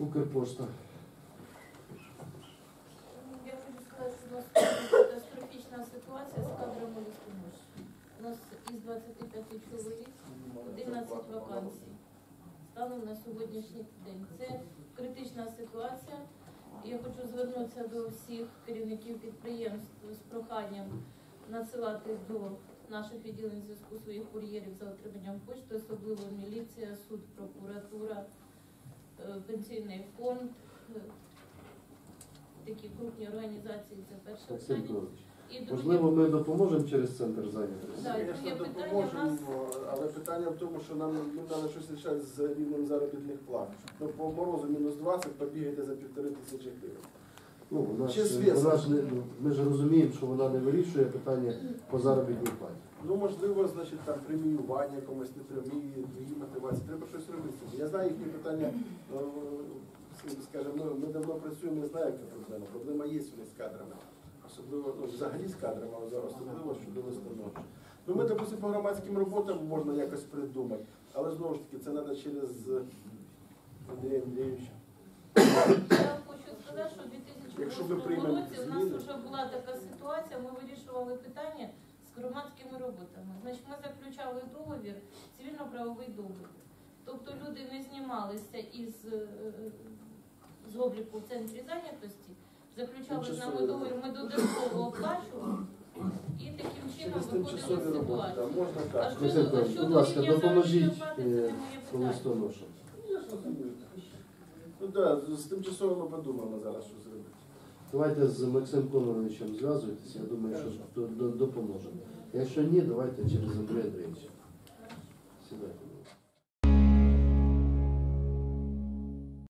Укрпошта. Я хочу сказати, що у нас катастрофічна ситуація з кадрами листомож. У нас із 25 чоловік 11 вакансій. Станом на сьогоднішній день. Це критична ситуація. Я хочу звернутися до всіх керівників підприємств з проханням надсилати до наших відділень зв'язку своїх кур'єрів за отриманням почти, особливо міліція, суд, прокуратура, пенсійний фонд. е, Такі крупні організації це перше питання. І друге, Можливо, ми допоможемо через центр зайнятості. Звісно, допоможемо, нас- але питання в тому, що нам ну, треба щось рішати з рівнем заробітних плат. Ну, по морозу мінус 20, побігайте за півтори тисячі гривень. Ну, вона Чи ж, зв'язок? вона ж не, ну, ми ж розуміємо, що вона не вирішує питання по заробітній платі. Ну, можливо, значить, там преміювання якомусь не преміює, дві мотивації. Треба щось робити. Я знаю їхні питання, е, скажімо, ми, ми давно працюємо, я знаю, яка проблема. Проблема є у них з кадрами. Особливо, ну, взагалі з кадрами, але зараз особливо щодо листоноші. Ну, ми, допустимо, по громадським роботам можна якось придумати, але знову ж таки, це треба через Андрія Андрійовича. Я хочу сказати, що в Якщо ми приймемо році у нас зміни. вже була така ситуація, ми вирішували питання з громадськими роботами. Значить, ми заключали договір, цивільно-правовий договір. Тобто люди не знімалися із е, з обліку в центрі зайнятості, заключали з нами договір, ми додатково оплачували і таким чином виходили з ситуації. так, А що- Максим будь ласка, рівня допоможіть заробітної плати, це не е. Ну так, з тимчасово ми подумаємо зараз, що зробити. Давайте з Максим Коноровичем зв'язуйтесь, я думаю, що до- до- допоможемо. Якщо ні, давайте через Андрія Андрійовича.